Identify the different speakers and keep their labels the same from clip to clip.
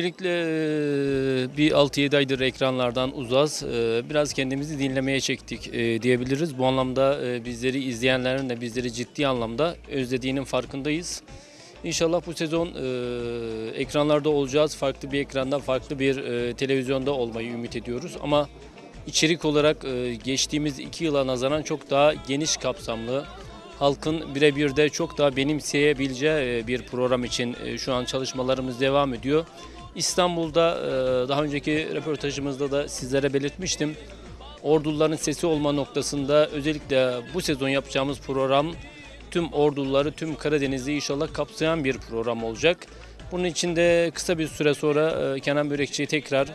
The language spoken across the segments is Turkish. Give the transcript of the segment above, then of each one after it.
Speaker 1: Öncelikle bir 6-7 aydır ekranlardan uzaz. Biraz kendimizi dinlemeye çektik diyebiliriz. Bu anlamda bizleri izleyenlerin de bizleri ciddi anlamda özlediğinin farkındayız. İnşallah bu sezon ekranlarda olacağız. Farklı bir ekranda, farklı bir televizyonda olmayı ümit ediyoruz. Ama içerik olarak geçtiğimiz iki yıla nazaran çok daha geniş kapsamlı, halkın birebir de çok daha benimseyebileceği bir program için şu an çalışmalarımız devam ediyor. İstanbul'da e, daha önceki röportajımızda da sizlere belirtmiştim. Orduların sesi olma noktasında özellikle bu sezon yapacağımız program tüm orduları, tüm Karadeniz'i inşallah kapsayan bir program olacak. Bunun için de kısa bir süre sonra e, Kenan Börekçi tekrar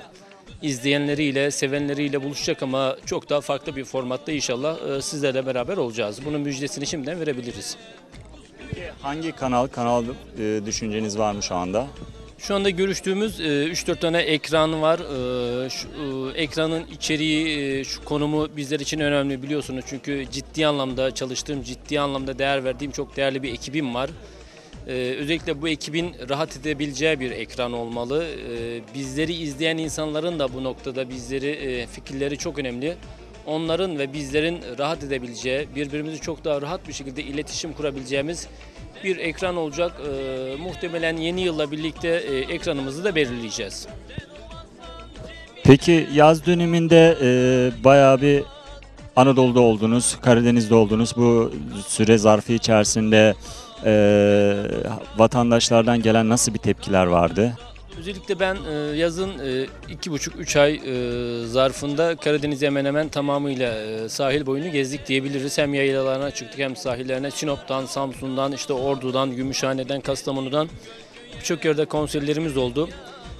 Speaker 1: izleyenleriyle, sevenleriyle buluşacak ama çok daha farklı bir formatta inşallah e, sizlerle beraber olacağız. Bunun müjdesini şimdiden verebiliriz.
Speaker 2: Hangi kanal, kanal düşünceniz var mı şu anda?
Speaker 1: Şu anda görüştüğümüz e, 3-4 tane ekran var. E, Şu e, ekranın içeriği, e, şu konumu bizler için önemli biliyorsunuz. Çünkü ciddi anlamda çalıştığım, ciddi anlamda değer verdiğim çok değerli bir ekibim var. E, Özellikle bu ekibin rahat edebileceği bir ekran olmalı. E, Bizleri izleyen insanların da bu noktada bizleri e, fikirleri çok önemli. Onların ve bizlerin rahat edebileceği, birbirimizi çok daha rahat bir şekilde iletişim kurabileceğimiz bir ekran olacak. Ee, muhtemelen yeni yılla birlikte e, ekranımızı da belirleyeceğiz.
Speaker 2: Peki yaz döneminde e, bayağı bir Anadolu'da oldunuz, Karadeniz'de oldunuz. Bu süre zarfı içerisinde e, vatandaşlardan gelen nasıl bir tepkiler vardı?
Speaker 1: Özellikle ben e, yazın e, iki buçuk üç ay e, zarfında Karadeniz'i hemen hemen tamamıyla e, sahil boyunu gezdik diyebiliriz. Hem yaylalarına çıktık hem sahillerine Sinop'tan, Samsun'dan, işte Ordu'dan, Gümüşhane'den, Kastamonu'dan birçok yerde konserlerimiz oldu.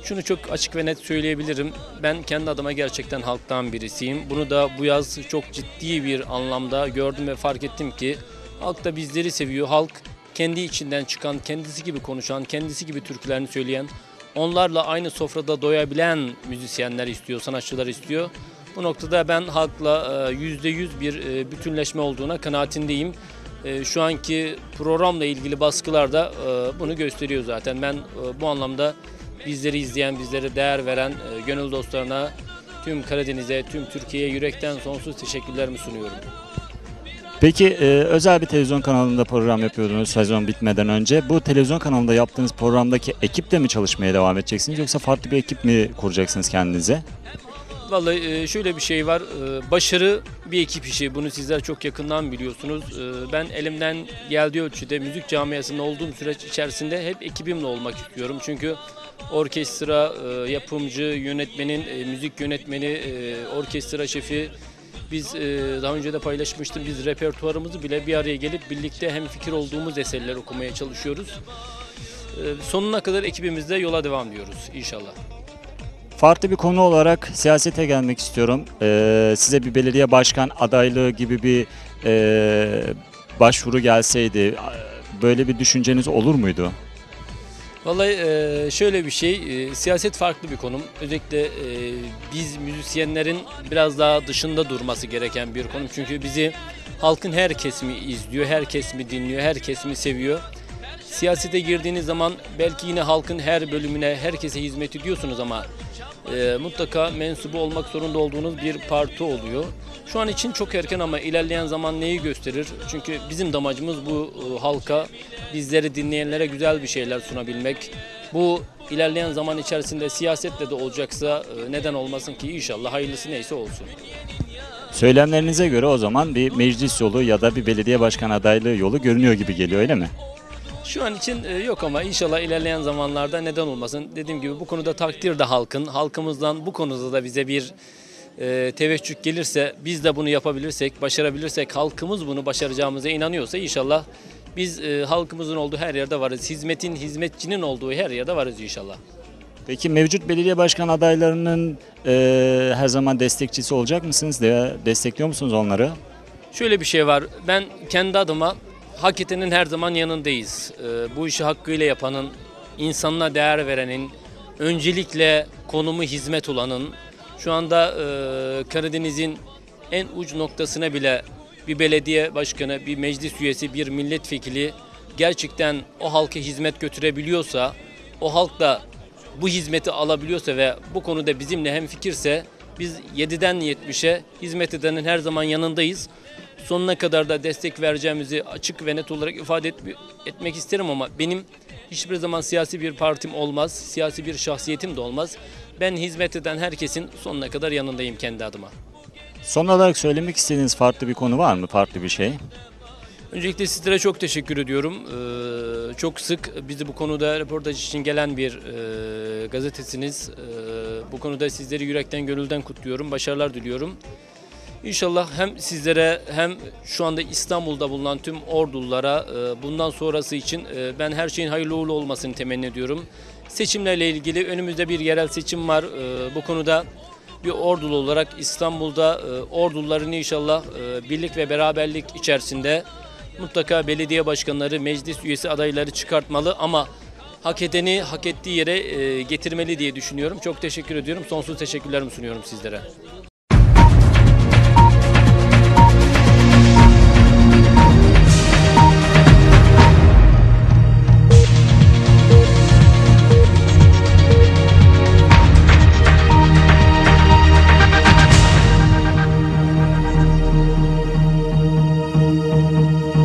Speaker 1: Şunu çok açık ve net söyleyebilirim. Ben kendi adıma gerçekten halktan birisiyim. Bunu da bu yaz çok ciddi bir anlamda gördüm ve fark ettim ki halk da bizleri seviyor. Halk kendi içinden çıkan, kendisi gibi konuşan, kendisi gibi türkülerini söyleyen, onlarla aynı sofrada doyabilen müzisyenler istiyor, sanatçılar istiyor. Bu noktada ben halkla e, yüzde yüz bir e, bütünleşme olduğuna kanaatindeyim. E, Şu anki programla ilgili baskılar da e, bunu gösteriyor zaten. Ben e, bu anlamda bizleri izleyen, bizlere değer veren e, gönül dostlarına, tüm Karadeniz'e, tüm Türkiye'ye yürekten sonsuz teşekkürlerimi sunuyorum.
Speaker 2: Peki e, özel bir televizyon kanalında program yapıyordunuz sezon bitmeden önce. Bu televizyon kanalında yaptığınız programdaki ekiple mi çalışmaya devam edeceksiniz yoksa farklı bir ekip mi kuracaksınız kendinize?
Speaker 1: Vallahi e, şöyle bir şey var. e, Başarı bir ekip işi. Bunu sizler çok yakından biliyorsunuz. E, Ben elimden geldiği ölçüde müzik camiasında olduğum süreç içerisinde hep ekibimle olmak istiyorum. Çünkü orkestra, e, yapımcı, yönetmenin, müzik yönetmeni, orkestra şefi biz e, daha önce de paylaşmıştım. Biz repertuarımızı bile bir araya gelip birlikte hem fikir olduğumuz eserler okumaya çalışıyoruz. E, Sonuna kadar ekibimizle yola devam diyoruz inşallah.
Speaker 2: Farklı bir konu olarak siyasete gelmek istiyorum. Ee, size bir belediye başkan adaylığı gibi bir e, başvuru gelseydi böyle bir düşünceniz olur muydu?
Speaker 1: Vallahi e, şöyle bir şey, e, siyaset farklı bir konum. Özellikle e, biz müzisyenlerin biraz daha dışında durması gereken bir konum. Çünkü bizi halkın her kesimi izliyor, her kesimi dinliyor, her kesimi seviyor. Siyasete girdiğiniz zaman belki yine halkın her bölümüne, herkese hizmet ediyorsunuz ama e, mutlaka mensubu olmak zorunda olduğunuz bir parti oluyor. Şu an için çok erken ama ilerleyen zaman neyi gösterir? Çünkü bizim de amacımız bu e, halka, bizleri dinleyenlere güzel bir şeyler sunabilmek. Bu ilerleyen zaman içerisinde siyasetle de olacaksa e, neden olmasın ki inşallah hayırlısı neyse olsun.
Speaker 2: Söylemlerinize göre o zaman bir meclis yolu ya da bir belediye başkan adaylığı yolu görünüyor gibi geliyor öyle mi?
Speaker 1: Şu an için e, yok ama inşallah ilerleyen zamanlarda neden olmasın. Dediğim gibi bu konuda takdir de halkın. Halkımızdan bu konuda da bize bir e, teveccüh gelirse, biz de bunu yapabilirsek, başarabilirsek, halkımız bunu başaracağımıza inanıyorsa inşallah biz e, halkımızın olduğu her yerde varız. Hizmetin, hizmetçinin olduğu her yerde varız inşallah.
Speaker 2: Peki mevcut belediye başkan adaylarının e, her zaman destekçisi olacak mısınız? De, destekliyor musunuz onları?
Speaker 1: Şöyle bir şey var. Ben kendi adıma hak edenin her zaman yanındayız. Ee, bu işi hakkıyla yapanın, insanına değer verenin, öncelikle konumu hizmet olanın, şu anda e, Karadeniz'in en uç noktasına bile bir belediye başkanı, bir meclis üyesi, bir milletvekili gerçekten o halka hizmet götürebiliyorsa, o halk da bu hizmeti alabiliyorsa ve bu konuda bizimle hem fikirse biz 7'den 70'e hizmet edenin her zaman yanındayız. Sonuna kadar da destek vereceğimizi açık ve net olarak ifade etmi- etmek isterim ama benim hiçbir zaman siyasi bir partim olmaz, siyasi bir şahsiyetim de olmaz. Ben hizmet eden herkesin sonuna kadar yanındayım kendi adıma.
Speaker 2: Son olarak söylemek istediğiniz farklı bir konu var mı? Farklı bir şey?
Speaker 1: Öncelikle sizlere çok teşekkür ediyorum. Ee, çok sık bizi bu konuda röportaj için gelen bir e, gazetesiniz. Ee, bu konuda sizleri yürekten gönülden kutluyorum. Başarılar diliyorum. İnşallah hem sizlere hem şu anda İstanbul'da bulunan tüm ordululara e, bundan sonrası için e, ben her şeyin hayırlı uğurlu olmasını temenni ediyorum. Seçimlerle ilgili önümüzde bir yerel seçim var. E, bu konuda bir ordulu olarak İstanbul'da orduların inşallah birlik ve beraberlik içerisinde mutlaka belediye başkanları, meclis üyesi adayları çıkartmalı ama hak edeni hak ettiği yere getirmeli diye düşünüyorum. Çok teşekkür ediyorum. Sonsuz teşekkürlerimi sunuyorum sizlere.